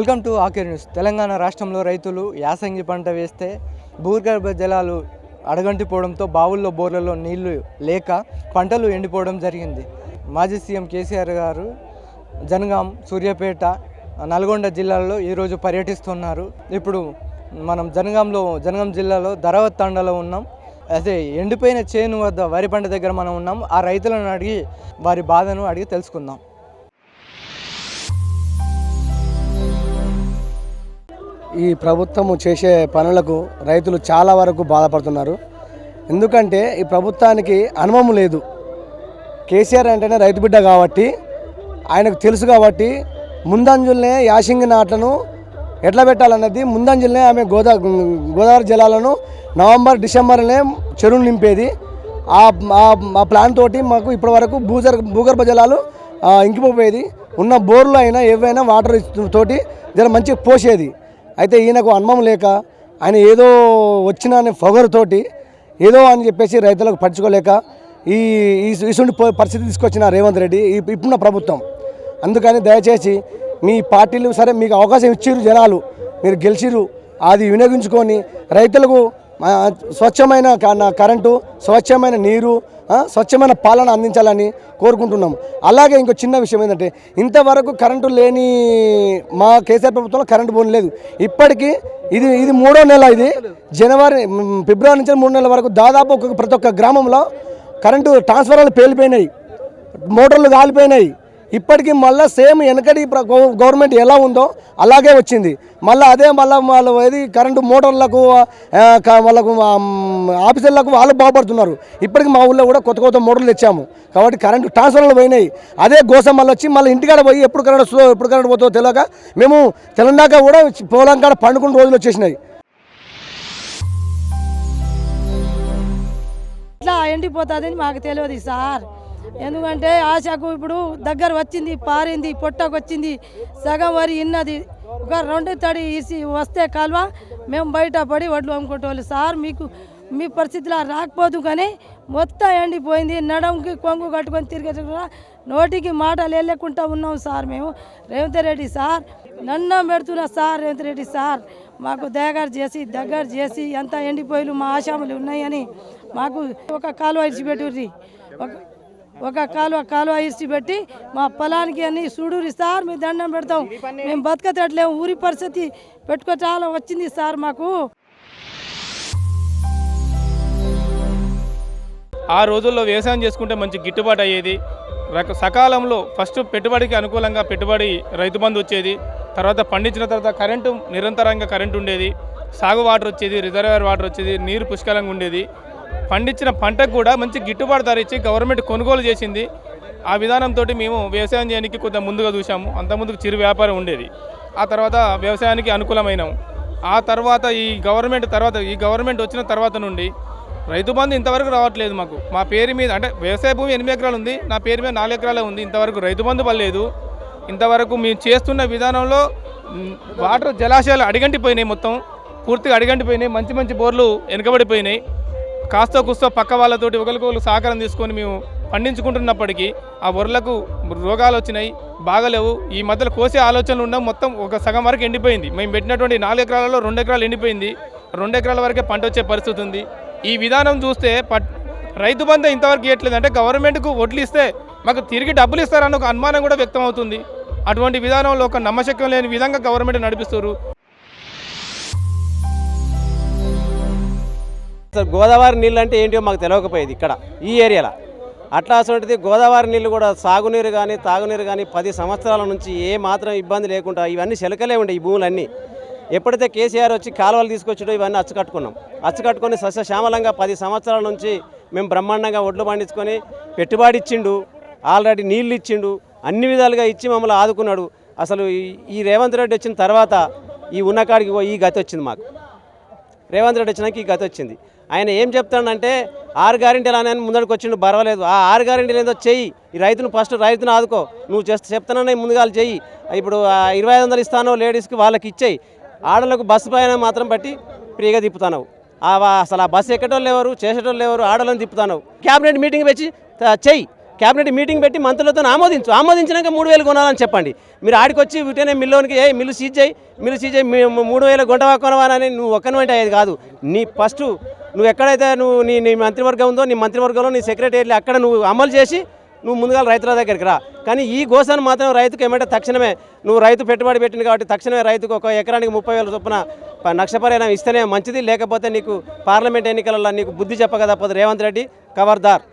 Welcome to AK news. Telangana రాష్ట్రంలో రైతులు యాసంగి పంట వేస్తే భూగర్భ జలాలు అడగంటిపోవడంతో బావుల్లో బోర్లలో నీళ్ళు లేక పంటలు ఎండిపోవడం జరిగింది. మాజీ సీఎం కేసీఆర్ గారు జనగాం సూర్యాపేట నల్గొండ జిల్లాల్లో ఈరోజు పర్యటిస్తున్నారు. ఇప్పుడు మనం జనగాంలో జనగాం జిల్లాలో ధరవత్ తండలో ఉన్నాం. అదే ఎండిపోయిన చేను వద్ద వరి పంట దగ్గర మనం ఉన్నాం. ఆ రైతులను అడిగి వారి బాధను అడిగి తెలుసుకుందాం. ఈ ప్రభుత్వము చేసే పనులకు రైతులు చాలా వరకు బాధపడుతున్నారు. ఎందుకంటే ఈ ప్రభుత్వానికి అనుభవం లేదు. కేసీఆర్ అంటేనే రైతు బిడ్డ కాబట్టి ఆయనకు తెలుసు కాబట్టి ముందంజుల్నే యాసింగి నాట్లను ఎట్లా పెట్టాలన్నది ముందంజుల్నే ఆమె గోదా గోదావరి జలాలను నవంబర్ డిసెంబర్లోనే చెరువులు నింపేది. ఆ ప్లాన్ తోటి మాకు ఇప్పటివరకు భూజర్ భూగర్భ జలాలు ఇంకిపోయేది. ఉన్న బోర్లు అయినా ఏవైనా వాటర్ తోటి జర మంచిగా పోసేది. అయితే ఈయనకు అనుభవం లేక ఆయన ఏదో వచ్చిన అనే పొగరుతోటి ఏదో అని చెప్పేసి రైతులకు పట్టించుకోలేక ఈ ఈ- ప- పరిస్థితి తీసుకొచ్చిన రేవంత్ రెడ్డి ఇప్పుడున్న ప్రభుత్వం. అందుకని దయచేసి మీ పార్టీలు సరే మీకు అవకాశం ఇచ్చిర్రు జనాలు మీరు గెలిచిర్రు అది వినియోగించుకొని రైతులకు స్వచ్ఛమైన కరెంటు స్వచ్ఛమైన నీరు స్వచ్ఛమైన పాలన అందించాలని కోరుకుంటున్నాం. అలాగే ఇంకో చిన్న విషయం ఏంటంటే ఇంతవరకు కరెంటు లేని మా కేసీఆర్ ప్రభుత్వంలో కరెంటు బోన్ లేదు. ఇప్పటికీ ఇది ఇది మూడో నెల ఇది. జనవరి ఫిబ్రవరి నుంచి మూడు నెలల వరకు దాదాపు ఒక్కొక్క ప్రతి ఒక్క గ్రామంలో కరెంటు ట్రాన్స్ఫార్మర్లు పేలిపోయినాయి. మోటార్లు కాలిపోయినాయి. ఇప్పటికీ మళ్ళీ సేమ్ వెనకటి గవర్నమెంట్ ఎలా ఉందో అలాగే వచ్చింది. మళ్ళీ అదే మళ్ళీ వాళ్ళు ఇది కరెంటు మోటార్లకు వాళ్ళకు ఆఫీసర్లకు వాళ్ళు బాగుపడుతున్నారు. ఇప్పటికి మా ఊళ్ళో కూడా కొత్త కొత్త మోటార్లు తెచ్చాము. కాబట్టి కరెంటు ట్రాన్స్ఫర్లు పోయినాయి. అదే గోసం మళ్ళీ వచ్చి మళ్ళీ ఇంటికాడ పోయి ఎప్పుడు కరెంట్ వస్తుందో ఎప్పుడు కరెంట్ పోతుందో తెలియక మేము తెలంగాణ కూడా పోలం కాడ పండుకున్న రోజులు వచ్చేసినాయి. ఇట్లా ఎండిపోతుందని మాకు తెలియదు సార్. ఎందుకంటే ఆశకు ఇప్పుడు దగ్గర వచ్చింది పారింది పొట్టకు వచ్చింది సగం వరి ఇన్నది. ఒక రెండు తడి ఇసి వస్తే కాలువ మేము బయట పడి వడ్లు అమ్ముకుంటోళ్ళు సార్ మీకు మీ పరిస్థితిలో రాకపోదు కానీ మొత్తం ఎండిపోయింది. నడంకి కొంగు కట్టుకొని తిరిగే నోటికి మాటలు వెళ్ళకుండా ఉన్నాం సార్ మేము. రేవంత్ రెడ్డి సార్ నన్నం పెడుతున్నా సార్ రేవంత్ రెడ్డి సార్. మాకు దగ్గర చేసి దగ్గర చేసి ఎంత ఎండిపోయిలు మా ఆశాములు ఉన్నాయని మాకు ఒక కాలువ ఇడిచిపెట్టుర్రి. ఒక ఒక కాలువ కాలువ ఇడిచిపెట్టి మా పొలానికి అన్ని చూడురి సార్ మీ దండం పెడతాం. మేము బతకతట్లేము ఊరి పరిస్థితి పెట్టుకోచాల వచ్చింది సార్ మాకు. ఆ రోజుల్లో వ్యవసాయం చేసుకుంటే మంచి గిట్టుబాటు అయ్యేది. రక సకాలంలో ఫస్ట్ పెట్టుబడికి అనుకూలంగా పెట్టుబడి రైతు బంధు వచ్చేది. తర్వాత పండించిన తర్వాత కరెంటు నిరంతరంగా కరెంటు ఉండేది. సాగు వాటర్ వచ్చేది రిజర్వేర్ వాటర్ వచ్చేది నీరు పుష్కలంగా ఉండేది. పండించిన పంటకు కూడా మంచి గిట్టుబాటు ధర ఇచ్చి గవర్నమెంట్ కొనుగోలు చేసింది. ఆ విధానంతో మేము వ్యవసాయం చేయడానికి కొంత ముందుగా చూసాము అంతకుముందుకు చిరు వ్యాపారం ఉండేది. ఆ తర్వాత వ్యవసాయానికి అనుకూలమైనాము. ఆ తర్వాత ఈ గవర్నమెంట్ తర్వాత ఈ గవర్నమెంట్ వచ్చిన తర్వాత నుండి రైతు బంధు ఇంతవరకు రావట్లేదు మాకు. మా పేరు మీద అంటే వ్యవసాయ భూమి ఎనిమిది ఎకరాలు ఉంది. నా పేరు మీద నాలుగు ఎకరాలే ఉంది. ఇంతవరకు రైతు బంధు పడలేదు. ఇంతవరకు మేము చేస్తున్న విధానంలో వాటర్ జలాశయాలు అడిగంటిపోయినాయి మొత్తం. పూర్తిగా అడిగంటిపోయినాయి. మంచి మంచి బోర్లు వెనుకబడిపోయినాయి. కాస్త కుస్తో పక్క వాళ్ళతోటి ఒకరికొకరు సహకారం తీసుకొని మేము పండించుకుంటున్నప్పటికీ ఆ వరలకు రోగాలు వచ్చినాయి బాగలేవు. ఈ మధ్యలో కోసే ఆలోచనలు ఉన్నాం మొత్తం ఒక సగం వరకు ఎండిపోయింది. మేము పెట్టినటువంటి నాలుగు ఎకరాలలో రెండు ఎకరాలు ఎండిపోయింది. రెండు ఎకరాల వరకే పంట వచ్చే పరిస్థితి ఉంది. ఈ విధానం చూస్తే పట్ రైతు బంధు ఇంతవరకు ఇవ్వట్లేదు అంటే గవర్నమెంట్కు వడ్లు ఇస్తే మాకు తిరిగి డబ్బులు ఇస్తారన్న ఒక అనుమానం కూడా వ్యక్తం అవుతుంది అటువంటి విధానంలో ఒక నమ్మశక్యం లేని విధంగా గవర్నమెంట్ నడిపిస్తారు అసలు గోదావరి నీళ్ళు అంటే ఏంటో మాకు తెలియకపోయేది ఇక్కడ ఈ ఏరియాలో. అట్లా అసలు గోదావరి నీళ్ళు కూడా సాగునీరు కానీ తాగునీరు కానీ పది సంవత్సరాల నుంచి ఏ మాత్రం ఇబ్బంది లేకుండా ఇవన్నీ చిలకలే ఉండే ఈ భూములన్నీ. ఎప్పుడైతే కేసీఆర్ వచ్చి కాలువలు తీసుకొచ్చాడో ఇవన్నీ అచ్చుకట్టుకున్నాం అచ్చుకట్టుకొని సస్యశ్యామలంగా పది సంవత్సరాల నుంచి మేము బ్రహ్మాండంగా ఒడ్లు పండించుకొని పెట్టుబడి ఇచ్చిండు ఆల్రెడీ నీళ్ళు ఇచ్చిండు అన్ని విధాలుగా ఇచ్చి మమ్మల్ని ఆదుకున్నాడు. అసలు ఈ- ఈ రేవంత్ రెడ్డి వచ్చిన తర్వాత ఈ ఉన్నకాడికి ఈ గతి వచ్చింది మాకు. రేవంత్ రెడ్డి వచ్చినాక ఈ గత వచ్చింది. ఆయన ఏం చెప్తాడంటే ఆరు గ్యారెంటీలు అని ముందడికి వచ్చిండు పర్వాలేదు ఆ ఆరు గ్యారెంటీలు ఏదో చెయ్యి. ఈ రైతును ఫస్ట్ రైతును ఆదుకో. నువ్వు చేస్త చెప్తానని ముందుగాలు చెయ్యి. ఇప్పుడు ఇరవై ఐదు వందలు ఇస్తానో లేడీస్కి వాళ్ళకి ఇచ్చేయి. ఆడలకు బస్సు పైన మాత్రం బట్టి ఫ్రీగా తిప్పుతానవు. అసలు ఆ బస్సు ఎక్కటోళ్ళు ఎవరు చేసేటోళ్ళు ఎవరు ఆడలను తిప్పుతానవు. క్యాబినెట్ మీటింగ్ పెట్టి చెయ్యి. క్యాబినెట్ మీటింగ్ పెట్టి మంత్రులతో ఆమోదించు. ఆమోదించినాక మూడు వేలు కొనాలని చెప్పండి. మీరు ఆడికి వచ్చి వీటనే మిల్లోనికి ఏ మిల్లు సీజ్ చేయి మిల్లు సీజ్ చేయి మూడు వేల గొంటవా కొనవాలని నువ్వు ఒక్కని అయ్యేది కాదు. నీ ఫస్ట్ నువ్వు ఎక్కడైతే నువ్వు నీ నీ మంత్రివర్గం ఉందో నీ మంత్రివర్గంలో నీ సెక్రటరీ అక్కడ నువ్వు అమలు చేసి నువ్వు ముందుగా రైతుల దగ్గరికి రా. కానీ ఈ గోసాను మాత్రం రైతుకు ఏమంటే తక్షణమే నువ్వు రైతు పెట్టుబడి పెట్టింది కాబట్టి తక్షణమే రైతుకు ఒక ఎకరానికి ముప్పై వేల చొప్పున నక్షపరిణామం ఇస్తేనే మంచిది. లేకపోతే నీకు పార్లమెంట్ ఎన్నికలలో నీకు బుద్ధి చెప్పక తప్పదు. రేవంత్ రెడ్డి ఖబర్దార్